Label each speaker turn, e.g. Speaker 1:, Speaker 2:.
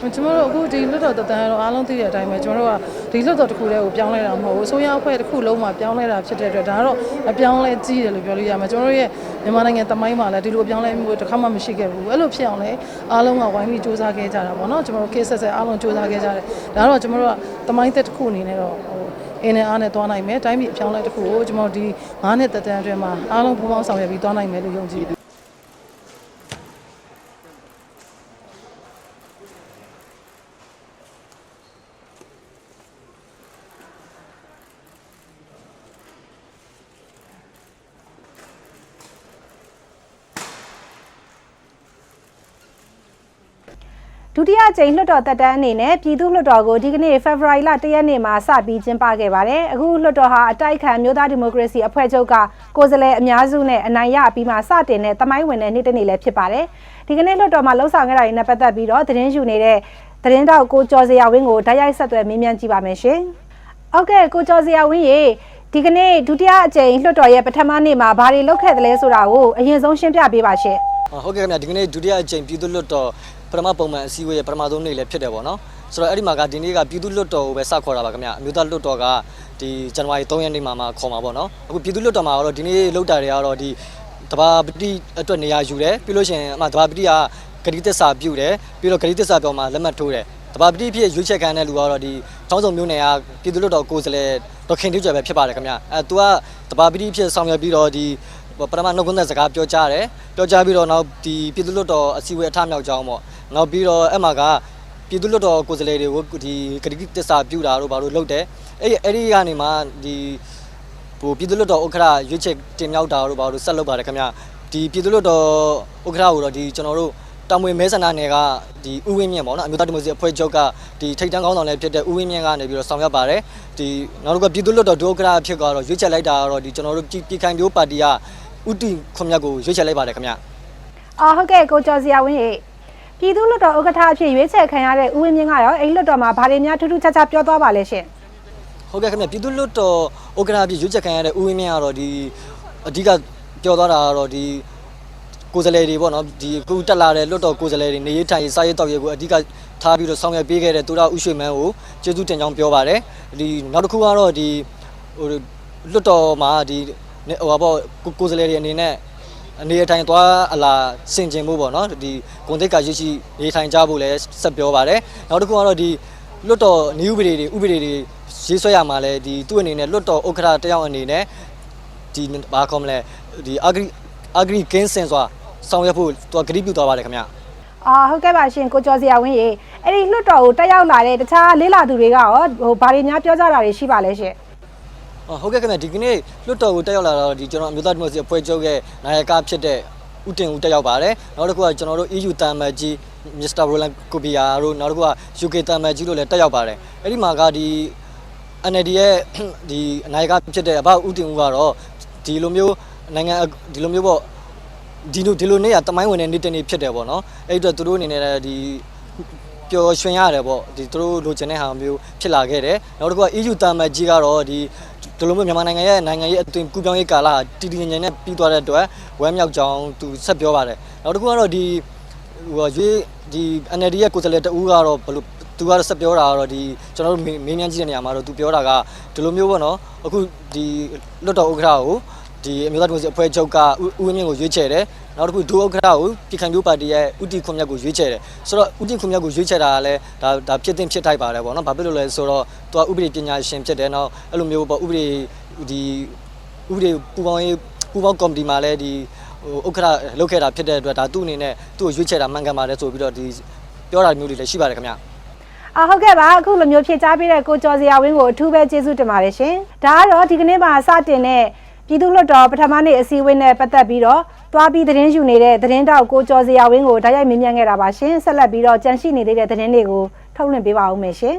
Speaker 1: ကျွန်တော်တို့အခုဒီလွတ်တော်တတန်းတော့အားလုံးသိတဲ့အတိုင်းပဲကျွန်တော်တို့ကဒီလွတ်တော်တစ်ခုတည်းကိုပြောင်းလဲတာမဟုတ်ဘူးအစိုးရအဖွဲ့တစ်ခုလုံးမှာပြောင်းလဲတာဖြစ်တဲ့အတွက်ဒါကတော့အပြောင်းလဲကြီးတယ်လို့ပြောလို့ရမှာကျွန်တော်တို့ရဲ့မြန်မာနိုင်ငံတမိုင်းမှာလည်းဒီလိုအပြောင်းလဲမျိုးတစ်ခါမှမရှိခဲ့ဘူးအဲ့လိုဖြစ်အောင်လဲအားလုံးကဝိုင်းပြီးစူးစမ်းခဲ့ကြတာပေါ့နော်ကျွန်တော်တို့ case ဆက်ဆက်အားလုံးစူးစမ်းခဲ့ကြတယ်ဒါတော့ကျွန်တော်တို့ကတမိုင်းသက်တစ်ခုအနေနဲ့တော့ဟိုအင်းနဲ့အားနဲ့သွားနိုင်မယ်တိုင်းပြည်အပြောင်းလဲတစ်ခုကိုကျွန်တော်တို့ဒီ9နှစ်တတန်းအတွင်းမှာအားလုံးပူးပေါင်းဆောင်ရွက်ပြီးသွားနိုင်မယ်လို့ယုံကြည်တယ်
Speaker 2: ဒုတိယကြိမ်လွှတ်တော်တက်တန်းအနေနဲ့ပြည်သူ့လွှတ်တော်ကိုဒီကနေ့ဖေဖော်ဝါရီလ1ရက်နေ့မှာစပြီးကျင်းပခဲ့ပါတယ်။အခုလွှတ်တော်ဟာအတိုက်ခံမျိုးသားဒီမိုကရေစီအဖွဲ့ချုပ်ကကိုယ်စားလှယ်အများစုနဲ့အနိုင်ရပြီးမှစတင်တဲ့တမိုင်းဝင်တဲ့နေ့တစ်နေ့လည်းဖြစ်ပါတယ်။ဒီကနေ့လွှတ်တော်မှာလှုပ်ဆောင်ခဲ့တာတွေနဲ့ပတ်သက်ပြီးတော့သတင်းယူနေတဲ့သတင်းတောက်ကိုကျော်စရာဝင်းကိုတိုက်ရိုက်ဆက်သွယ်မေးမြန်းကြည့်ပါမယ်ရှင်။ဟုတ်ကဲ့ကိုကျော်စရာဝင်းရေဒီကနေ့ဒုတိယအကြိမ်လွှတ်တော်ရဲ့ပထမနေ့မှာဘာတွေလုပ်ခဲ့သလဲဆိုတာကိုအရင်ဆုံးရှင်းပြပေးပါရှင်။
Speaker 3: ဟုတ်ကဲ့ခင်ဗျာဒီကနေ့ဒုတိယအကြိမ်ပြည်သူ့လွှတ်တော်ပထမပုံမှန်အစည်းအဝေးရဲ့ပထမဆုံးနေ့လည်းဖြစ်တယ်ပေါ့နော်ဆိုတော့အဲ့ဒီမှာကဒီနေ့ကပြည်သူ့လွှတ်တော်ကိုပဲစခေါ်တာပါခင်ဗျာအမျိုးသားလွှတ်တော်ကဒီဇန်နဝါရီ3ရက်နေ့မှာမှခေါ်မှာပေါ့နော်အခုပြည်သူ့လွှတ်တော်မှာတော့ဒီနေ့လောက်တာတွေကတော့ဒီတဘာပတိအတွက်နေရာယူတယ်ပြီးလို့ရှိရင်အမှတဘာပတိကဂတိသစ္စာပြုတယ်ပြီးတော့ဂတိသစ္စာပြောမှာလက်မှတ်ထိုးတယ်တဘာပတိဖြစ်ရွေးချယ်ခံတဲ့လူကတော့ဒီချောင်းစုံမျိုးနယ်ကပြည်သူ့လွှတ်တော်ကိုယ်စားလှယ်ဒေါက်ခင်တူကျော်ပဲဖြစ်ပါတယ်ခင်ဗျာအဲသူကတဘာပတိဖြစ်ဆောင်ရွက်ပြီးတော့ဒီ ပထမနှုတ်ခွန်းသက်စကားပြောကြားတယ်ပြောကြားပြီးတော့နောက်ဒီပြည်သူ့လွှတ်တော်အစည်းအဝေးအထမြောက်ကြောင်းပေါ့နောက်ပြီးတော့အဲ့မှာကပြည်သူ့လွှတ်တော်ကိုယ်စားလှယ်တွေကိုဒီဂတိတစ္ဆာပြုတာတို့ဘာလို့လုပ်တယ်အဲ့အဲ့ဒီကနေမှဒီဟိုပြည်သူ့လွှတ်တော်ဥက္ကဋ္ဌရွေးချယ်တင်မြှောက်တာတို့ဘာလို့ဆက်လုပ်ပါတယ်ခင်ဗျဒီပြည်သူ့လွှတ်တော်ဥက္ကဋ္ဌကိုတော့ဒီကျွန်တော်တို့တောင်မွေမဲဆန္ဒနယ်ကဒီဥဝင်းမြင့်ပေါ့နော်အမျိုးသားဒီမိုကရေစီအဖွဲ့ချုပ်ကဒီထိတ်တန်းကောင်းဆောင်လည်းဖြစ်တဲ့ဥဝင်းမြင့်ကနေပြီးတော့ဆောင်ရွက်ပါတယ်ဒီနောက်တစ်ခုကပြည်သူ့လွှတ်တော်ဒုဥက္ကဋ္ဌဖြစ်ကတော့ရွေးချယ်လိုက်တာကတော့ဒီကျွန်တော်တို့ပြည်ခိုင်မျိုးပါတီက ဥတီခွန်မြတ်ကိုရွေးချယ်လိုက်ပါတယ်ခင်ဗျ
Speaker 2: အော်ဟုတ်ကဲ့ကိုကျော်စရာဝင်းရေပြည်သူ့လွှတ်တော်ဥက္ကဋ္ဌအဖြစ်ရွေးချယ်ခံရတဲ့ဦးဝင်းမြင့်ကရောအဲ့ဒီလွှတ်တော်မှာဗားတွေများထူးထူးခြားခြားပြောသွားပါလဲရှင်
Speaker 3: ဟုတ်ကဲ့ခင်ဗျပြည်သူ့လွှတ်တော်ဥက္ကဋ္ဌအဖြစ်ရွေးချယ်ခံရတဲ့ဦးဝင်းမြင့်ကတော့ဒီအဓိကပြောသွားတာကတော့ဒီကိုယ်စားလှယ်တွေပေါ့နော်ဒီအခုတက်လာတဲ့လွှတ်တော်ကိုယ်စားလှယ်တွေနေရေးထိုင်ရေးစားရေးတောက်ရေးကိုအဓိကထားပြီးတော့ဆောင်ရွက်ပေးခဲ့တဲ့သူရဥရွှေမန်းကိုကျေးဇူးတင်ကြောင်းပြောပါတယ်ဒီနောက်တစ်ခုကတော့ဒီဟိုလွှတ်တော်မှာဒီ ဟိုပါပေါ့ကိုယ်စားလှယ်တွေအနေနဲ့အနေအထိုင်သွားအလာဆင်ကျင်ဖို့ပေါ့နော်ဒီဂုံတိတ်ကရရှိနေထိုင်ကြဖို့လည်းဆက်ပြောပါတယ်နောက်တစ်ခုကတော့ဒီလွတ်တော်နေဥပဒေတွေဥပဒေတွေရေးဆွဲရမှာလဲဒီသူ့အနေနဲ့လွတ်တော်ဥက္ကဋ္ဌတယောက်အနေနဲ့ဒီဘာခေါ်မလဲဒီ agri agri gain စင်စွာဆောင်ရွက်ဖို့သူကဂရုပြုသွားပါတယ်ခင်ဗျ
Speaker 2: အာဟုတ်ကဲ့ပါရှင်ကိုကျော်စရာဝင်းရေအဲ့ဒီလွှတ်တော်ကိုတက်ရောက်လာတဲ့တခြားလေးလာသူတွေကရောဟိုဗားတွေများပြောကြတာတွေရှိပါလဲရှင်
Speaker 3: အော် ဟုတ်ကဲ့ခင်ဗျဒီကနေ့လွတ်တော်ကိုတက်ရောက်လာတော့ဒီကျွန်တော်အမျိုးသားဒီမိုကရေစီအဖွဲ့ချုပ်ရဲ့နိုင်ရကဖြစ်တဲ့ဦးတင်ဦးတက်ရောက်ပါတယ်နောက်တစ်ခုကကျွန်တော်တို့ EU တမ်မတ်ကြီး Mr. Roland Kobia တို့နောက်တစ်ခုက UK တမ်မတ်ကြီးတို့လည်းတက်ရောက်ပါတယ်အဲ့ဒီမှာကဒီ NLD ရဲ့ဒီအနိုင်ကဖြစ်တဲ့အဘဦးတင်ဦးကတော့ဒီလိုမျိုးနိုင်ငံဒီလိုမျိုးပေါ့ဒီလိုဒီလိုနေရတမိုင်းဝင်တဲ့နေ့တစ်နေ့ဖြစ်တယ်ပေါ့နော်အဲ့ဒီတော့သူတို့အနေနဲ့ဒီပျော်ရွှင်ရတယ်ပေါ့ဒီသူတို့လိုချင်တဲ့ဟာမျိုးဖြစ်လာခဲ့တယ်နောက်တစ်ခုက EU တာမတ်ကြီးကတော့ဒီ ဒီလိုမျိုးမြန်မာနိုင်ငံရဲ့နိုင်ငံရေးအသွင်ကူးပြောင်းရေးကာလဟာတည်တည်ငြိမ်ငြိမ်နဲ့ပြီးသွားတဲ့အတွက်ဝမ်းမြောက်ကြောင်းသူဆက်ပြောပါတယ်နောက်တစ်ခုကတော့ဒီဟိုရွေးဒီ NLD ရဲ့ကိုယ်စားလှယ်တဦးကတော့ဘယ်လိုသူကတော့ဆက်ပြောတာကတော့ဒီကျွန်တော်တို့မေးမေးမြန်းကြည့်တဲ့နေရာမှာတော့သူပြောတာကဒီလိုမျိုးပေါ့နော်အခုဒီလွတ်တော်ဥက္ကဋ္ဌကိုဒီအမျိုးသားဒီမိုကရေစီအဖွဲ့ချုပ်ကဥဝင်းမြင့်ကိုရွေးချယ်တယ် နောက်တစ်ခုဒုဥက္ကဋ္ဌကိုပြည်ခိုင်မျိုးပါတီရဲ့ဥတီခွန်မြတ်ကိုရွေးချယ်တယ်ဆိုတော့ဥတီခွန်မြတ်ကိုရွေးချယ်တာကလည်းဒါဒါဖြစ်တင်ဖြစ်ထိုက်ပါတယ်ပေါ့နော်ဘာဖြစ်လို့လဲဆိုတော့သူကဥပဒေပညာရှင်ဖြစ်တယ်နောက်အဲ့လိုမျိုးပေါ့ဥပဒေဒီဥပဒေပူပေါင်းရေးပူပေါင်းကော်မတီမှာလည်းဒီဟိုဥက္ကဋ္ဌလုပ်ခဲ့တာဖြစ်တဲ့အတွက်ဒါသူ့အနေနဲ့သူ့ကိုရွေးချယ်တာမှန်ကန်ပါတယ်ဆိုပြီးတော့ဒီပြောတာမျိုးတွေလည်းရှိပါတယ်ခင်ဗျ
Speaker 2: အာဟုတ်ကဲ့ပါအခုလိုမျိုးဖြည့်ချပေးတဲ့ကိုကျော်စရာဝင်းကိုအထူးပဲကျေးဇူးတင်ပါတယ်ရှင်ဒါကတော့ဒီကနေ့မှာစတင်တဲ့ပြည်သူ့လွှတ်တော်ပထမနေ့အစည်းအဝေးနဲ့ပတ်သက်ပြီးတော့ တွားပြီးသတင်းယူနေတဲ့သတင်းတောက်ကိုကျော်စရာဝင်းကိုတိုက်ရိုက်မေးမြန်းခဲ့တာပါရှင်ဆက်လက်ပြီးတော့ကြန့်ရှိနေသေးတဲ့သတင်းတွေကိုထုတ်လွှင့်ပေးပါဦးမယ်ရှင်